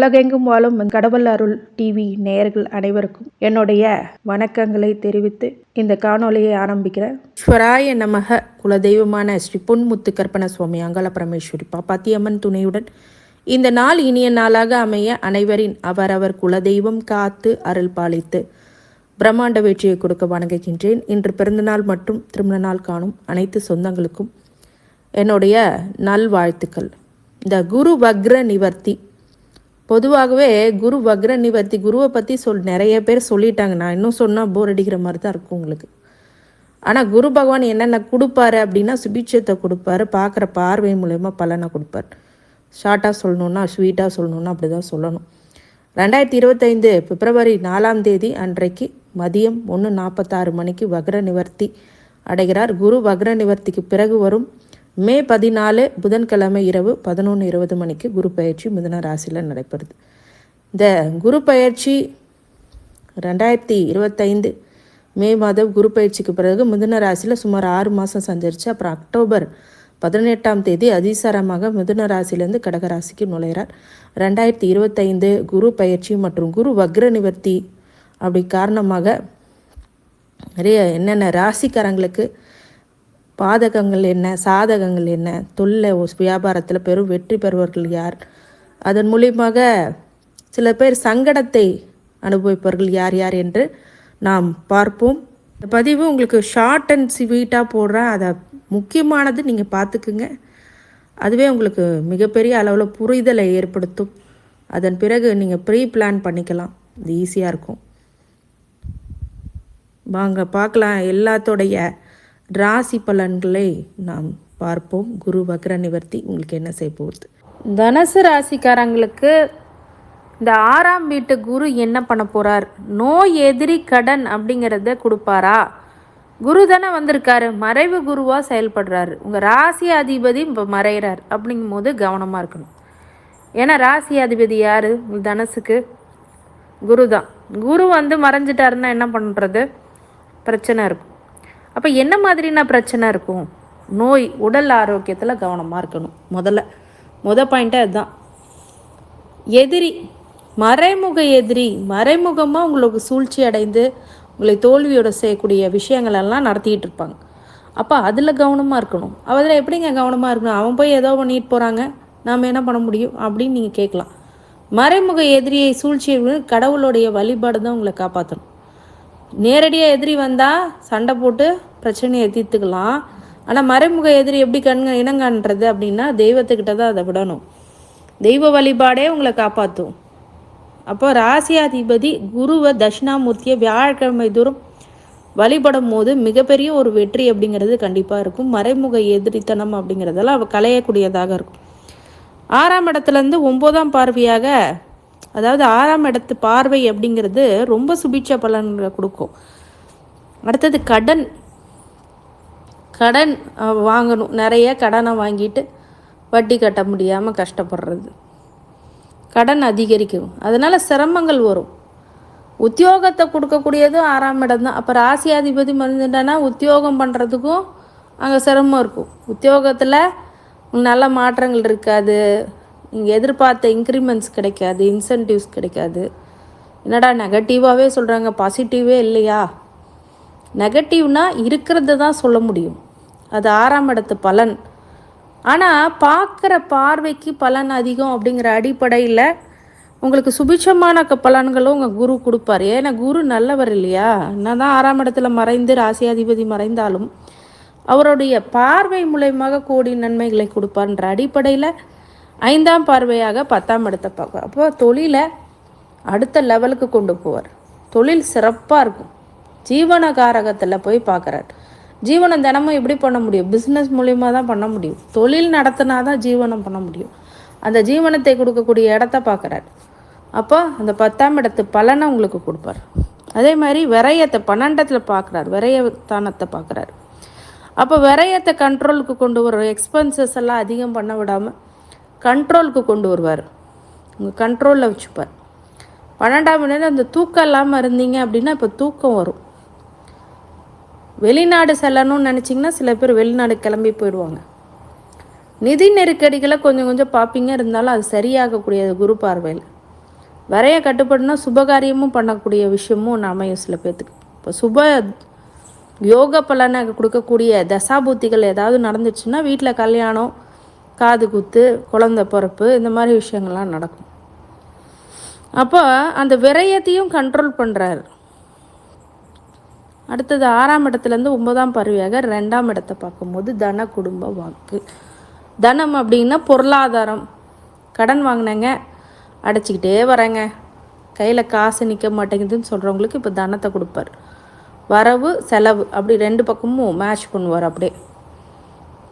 உலகெங்கும் வாழும் கடவுள் அருள் டிவி நேயர்கள் அனைவருக்கும் என்னுடைய வணக்கங்களை தெரிவித்து இந்த காணொளியை ஆரம்பிக்கிறேன் ஸ்வராய நமக குலதெய்வமான ஸ்ரீ பொன்முத்து கற்பன சுவாமி அங்கல பரமேஸ்வரி பாப்பாத்தியம்மன் துணையுடன் இந்த நாள் இனிய நாளாக அமைய அனைவரின் அவரவர் குலதெய்வம் காத்து அருள் பாலித்து பிரம்மாண்ட வெற்றியை கொடுக்க வணங்குகின்றேன். இன்று பிறந்தநாள் மற்றும் திருமண நாள் காணும் அனைத்து சொந்தங்களுக்கும் என்னுடைய நல்வாழ்த்துக்கள். இந்த குரு வக்ர நிவர்த்தி பொதுவாகவே குரு வக்ர நிவர்த்தி குருவை பற்றி சொல் நிறைய பேர் சொல்லிட்டாங்க. நான் இன்னும் சொன்னால் போர் அடிக்கிற மாதிரி தான் இருக்கும் உங்களுக்கு. ஆனால் குரு பகவான் என்னென்ன கொடுப்பாரு அப்படின்னா சுபிட்சத்தை கொடுப்பாரு. பார்க்குற பார்வை மூலயமா பலனை கொடுப்பார். ஷார்ட்டாக சொல்லணுன்னா ஸ்வீட்டாக சொல்லணுன்னா அப்படி தான் சொல்லணும். ரெண்டாயிரத்தி இருபத்தைந்து பிப்ரவரி நாலாம் தேதி அன்றைக்கு மதியம் ஒன்று நாற்பத்தாறு மணிக்கு வக்ர நிவர்த்தி அடைகிறார். குரு வக்ர நிவர்த்திக்கு பிறகு வரும். மே பதினாலு புதன்கிழமை இரவு பதினொன்று இருபது மணிக்கு குரு பயிற்சி மிதுன ராசியில் நடைபெறுது. இந்த குரு பயிற்சி ரெண்டாயிரத்தி இருபத்தைந்து மே மாதம் குரு பயிற்சிக்கு பிறகு மிதுன ராசியில் சுமார் ஆறு மாதம் சஞ்சரித்து அப்புறம் அக்டோபர் பதினெட்டாம் தேதி அதிசாரமாக மிதுன ராசியிலேருந்து கடகராசிக்கு நுழைகிறார் ரெண்டாயிரத்தி இருபத்தைந்து குரு பயிற்சி மற்றும் குரு வக்ர நிவர்த்தி அப்படி காரணமாக நிறைய என்னென்ன ராசிக்காரங்களுக்கு பாதகங்கள் என்ன சாதகங்கள் என்ன? தொல்லை வியாபாரத்தில் பெரும் வெற்றி பெறுவர்கள் யார்? அதன் மூலியமாக சில பேர் சங்கடத்தை அனுபவிப்பவர்கள் யார் யார் என்று நாம் பார்ப்போம். இந்த பதிவு உங்களுக்கு ஷார்ட் அண்ட் ஸ்வீட்டாக போடுறேன். அதை முக்கியமானது நீங்கள் பார்த்துக்குங்க. அதுவே உங்களுக்கு மிகப்பெரிய அளவில் புரிதலை ஏற்படுத்தும். அதன் பிறகு நீங்கள் ப்ரீ பிளான் பண்ணிக்கலாம். இது ஈஸியாக இருக்கும். வாங்க பார்க்கலாம். எல்லாத்தோடைய ராசி பலன்களை நாம் பார்ப்போம். குரு வக்ர நிவர்த்தி உங்களுக்கு என்ன செய்ய போகுது? தனுசு ராசிக்காரங்களுக்கு இந்த ஆறாம் வீட்டு குரு என்ன பண்ண போகிறார் நோய் எதிரி கடன் அப்படிங்கிறத கொடுப்பாரா? குரு தானே வந்திருக்காரு. மறைவு குருவாக செயல்படுறாரு. உங்கள் ராசி அதிபதி இப்போ மறைகிறார் அப்படிங்கும் போது கவனமாக இருக்கணும். ஏன்னா ராசி அதிபதி யார்? தனசுக்கு குரு தான். குரு வந்து மறைஞ்சிட்டாருன்னா என்ன பண்ணுறது பிரச்சனை இருக்கும். அப்போ என்ன மாதிரினா பிரச்சனை இருக்கும்? நோய் உடல் ஆரோக்கியத்தில் கவனமாக இருக்கணும். முதல்ல. முத பாயிண்ட்டே அதுதான். எதிரி மறைமுக எதிரி மறைமுகமாக உங்களுக்கு சூழ்ச்சி அடைந்து உங்களை தோல்வியோட செய்யக்கூடிய விஷயங்களெல்லாம் நடத்திக்கிட்டு இருப்பாங்க. அப்போ அதில் கவனமாக இருக்கணும். அதில் எப்படிங்க கவனமாக இருக்கணும்? அவன் போய் ஏதோ பண்ணிட்டு போகிறாங்க நாம் என்ன பண்ண முடியும்? அப்படின்னு நீங்கள் கேட்கலாம். மறைமுக எதிரியை சூழ்ச்சியை கடவுளுடைய வழிபாடு தான் உங்களை காப்பாற்றணும் நேரடியாக எதிரி வந்தால் சண்டை போட்டு பிரச்சனையை தீர்த்துக்கலாம். ஆனால் மறைமுக எதிரி எப்படி கண் இனங்காண்றது அப்படின்னா தெய்வத்துக்கிட்ட தான் அதை விடணும். தெய்வ வழிபாடே உங்களை காப்பாற்றும் அப்போ ராசியாதிபதி குருவை தட்சிணாமூர்த்தியை வியாழக்கிழமை தூரம் வழிபடும் போது மிகப்பெரிய ஒரு வெற்றி அப்படிங்கிறது கண்டிப்பாக இருக்கும். மறைமுக எதிரித்தனம் அப்படிங்கிறதெல்லாம் அவள் களையக்கூடியதாக இருக்கும். ஆறாம் இடத்துலேருந்து ஒம்போதாம் பார்வையாக அதாவது ஆறாம் இடத்து பார்வை அப்படிங்கிறது ரொம்ப சுபிட்ச பலன்களை கொடுக்கும். அடுத்தது கடன். கடன் வாங்கணும். நிறைய கடனை வாங்கிட்டு வட்டி கட்ட முடியாமல் கஷ்டப்படுறது. கடன் அதிகரிக்கும். அதனால் சிரமங்கள் வரும். உத்தியோகத்தை கொடுக்கக்கூடியதும் ஆறாம் இடம் தான். அப்போ ராசியாதிபதி மறந்துட்டானா உத்தியோகம் பண்ணுறதுக்கும் அங்கே சிரமம் இருக்கும். உத்தியோகத்தில் நல்ல மாற்றங்கள் இருக்காது. நீங்கள் எதிர்பார்த்த இன்க்ரிமெண்ட்ஸ் கிடைக்காது இன்சென்டிவ்ஸ் கிடைக்காது. என்னடா நெகட்டிவாகவே சொல்கிறாங்க பாசிட்டிவே இல்லையா? நெகட்டிவ்னா இருக்கிறது தான் சொல்ல முடியும். அது ஆறாம் இடத்து பலன். ஆனால் பார்க்குற பார்வைக்கு பலன் அதிகம் அப்படிங்கிற அடிப்படையில் உங்களுக்கு சுபிட்சமான க பலன்களும் உங்கள் குரு கொடுப்பார். ஏன்னா குரு நல்லவர் இல்லையா? என்ன தான் ஆறாம் இடத்துல மறைந்து ராசியாதிபதி மறைந்தாலும் அவருடைய பார்வை மூலயமாக கோடி நன்மைகளை கொடுப்பார்ன்ற அடிப்படையில் ஐந்தாம் பார்வையாக பத்தாம் இடத்தை பார்க்க அப்போ தொழிலை அடுத்த லெவலுக்கு கொண்டு போவார். தொழில் சிறப்பாக இருக்கும். ஜீவனகாரகத்தில் போய் பார்க்குறார். ஜீவனம் தினமும் எப்படி பண்ண முடியும்? பிஸ்னஸ் மூலிமா தான் பண்ண முடியும். தொழில் நடத்தினா தான் ஜீவனம் பண்ண முடியும். அந்த ஜீவனத்தை கொடுக்கக்கூடிய இடத்த பார்க்குறார். அப்போ அந்த பத்தாம் இடத்து பலனை உங்களுக்கு கொடுப்பார். அதே மாதிரி விரயத்தை பன்னெண்டத்தில் பார்க்குறார். விரயத்தானத்தை பார்க்குறாரு. அப்போ விரயத்தை கண்ட்ரோலுக்கு கொண்டு வர எக்ஸ்பென்சஸ் எல்லாம் அதிகம் பண்ண விடாமல் கண்ட்ரோலுக்கு கொண்டு வருவார். உங்கள் கண்ட்ரோலில் வச்சுப்பார். பன்னெண்டாம் மணி நேரம் அந்த தூக்கம் இல்லாமல் இருந்தீங்க அப்படின்னா இப்போ தூக்கம் வரும். வெளிநாடு செல்லணும்னு நினச்சிங்கன்னா சில பேர் வெளிநாடு கிளம்பி போயிடுவாங்க. நிதி நெருக்கடிகளை கொஞ்சம் கொஞ்சம் பார்ப்பீங்க. இருந்தாலும் அது சரியாகக்கூடியது குரு பார்வையில். வரைய கட்டுப்படுனா சுபகாரியமும் பண்ணக்கூடிய விஷயமும் அமையும் சில பேர்த்துக்கு இப்போ சுப யோக பலனை கொடுக்கக்கூடிய தசாபூத்திகள் ஏதாவது நடந்துச்சுன்னா வீட்டில் கல்யாணம் காது குத்து குழந்த பிறப்பு இந்த மாதிரி விஷயங்கள்லாம் நடக்கும். அப்போ அந்த விரயத்தையும் கண்ட்ரோல் பண்ணுறாரு அடுத்தது ஆறாம் இடத்துலேருந்து ஒன்பதாம் பருவியாக ரெண்டாம் இடத்தை பார்க்கும்போது தன குடும்ப வாக்கு. தனம் அப்படின்னா பொருளாதாரம். கடன் வாங்கினேங்க அடைச்சிக்கிட்டே வரேங்க. கையில் காசு நிற்க மாட்டேங்குதுன்னு சொல்கிறவங்களுக்கு இப்போ தனத்தை கொடுப்பார். வரவு செலவு அப்படி ரெண்டு பக்கமும் மேட்ச் பண்ணுவார் அப்படியே.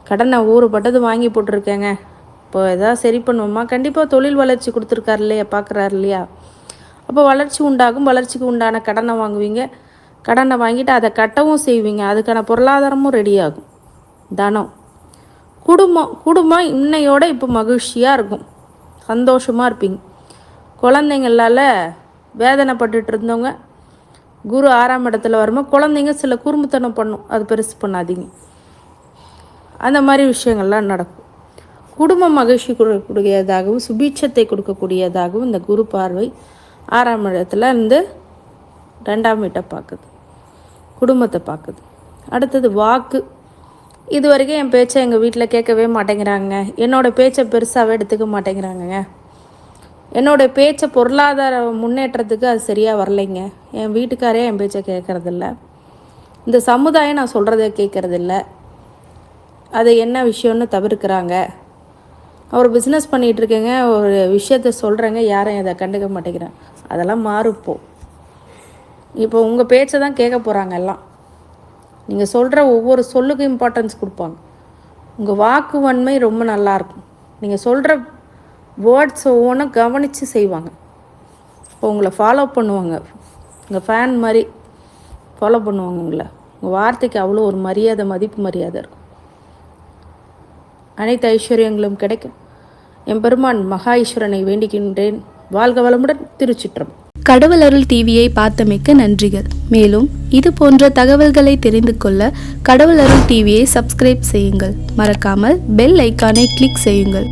கடனை ஊறுபட்டது வாங்கி போட்டிருக்கேங்க. இப்போ எதாவது சரி பண்ணுவோமா? கண்டிப்பாக தொழில் வளர்ச்சி கொடுத்துருக்காரு இல்லையா? பார்க்குறாரு இல்லையா? அப்போ வளர்ச்சி உண்டாகும் வளர்ச்சிக்கு உண்டான கடனை வாங்குவீங்க. கடனை வாங்கிட்டு அதை கட்டவும் செய்வீங்க. அதுக்கான பொருளாதாரமும் ரெடியாகும் தனம். குடும்பம் குடும்பம் இன்னையோட இப்போ மகிழ்ச்சியாக இருக்கும். சந்தோஷமாக இருப்பீங்க. குழந்தைங்களால வேதனைப்பட்டுட்டு இருந்தவங்க குரு ஆறாம் இடத்துல வரும்போது குழந்தைங்க சில குறும்புத்தனம் பண்ணும். அது பெருசு பண்ணாதீங்க. அந்த மாதிரி விஷயங்கள்லாம் நடக்கும். குடும்ப மகிழ்ச்சி கொடுக்கக்கூடியதாகவும் சுபீட்சத்தை கொடுக்கக்கூடியதாகவும் இந்த குரு பார்வை ஆறாம் இடத்துல இருந்து ரெண்டாம் வீட்டை பார்க்குது. குடும்பத்தை பார்க்குது. அடுத்தது வாக்கு. இது வரைக்கும் என் பேச்சை எங்கள் வீட்டில் கேட்கவே மாட்டேங்கிறாங்க. என்னோடய பேச்சை பெருசாகவே எடுத்துக்க மாட்டேங்கிறாங்கங்க. என்னோடய பேச்சை பொருளாதார முன்னேற்றத்துக்கு அது சரியாக வரலைங்க. என் வீட்டுக்காரே என் பேச்சை கேட்குறதில்ல. இந்த சமுதாயம் நான் சொல்கிறத கேட்குறதில்ல. அது என்ன விஷயம்னு தவிர்க்கிறாங்க. அவர் பிஸ்னஸ் பண்ணிகிட்ருக்கேங்க ஒரு விஷயத்த சொல்கிறேங்க யாரும் அதை கண்டுக்க மாட்டேங்கிறேன். அதெல்லாம் மாறுப்போ. இப்போ உங்கள் பேச்சை தான் கேட்க போகிறாங்க எல்லாம். நீங்கள் சொல்கிற ஒவ்வொரு சொல்லுக்கும் இம்பார்ட்டன்ஸ் கொடுப்பாங்க. உங்கள் வாக்கு வன்மை ரொம்ப நல்லாயிருக்கும் நீங்கள் சொல்கிற வேர்ட்ஸ் ஒவ்வொன்றும் கவனித்து செய்வாங்க. இப்போ உங்களை ஃபாலோ பண்ணுவாங்க. உங்கள் ஃபேன் மாதிரி ஃபாலோ பண்ணுவாங்க உங்களை. உங்கள் வார்த்தைக்கு அவ்வளோ ஒரு மரியாதை மதிப்பு மரியாதை இருக்கும். அனைத்து ஐஸ்வர்யங்களும் கிடைக்கும். எம்பெருமான் மகா ஈஸ்வரனை வேண்டிக்கின்றேன். வாழ்க வளமுடன் திருச்சிற்றம் கடவுள் அருள் டிவியை பார்த்தமைக்க நன்றிகள். மேலும் இது போன்ற தகவல்களை தெரிந்து கொள்ள கடவுள் அருள் டிவியை சப்ஸ்கிரைப் செய்யுங்கள். மறக்காமல் பெல் ஐக்கானை கிளிக் செய்யுங்கள்.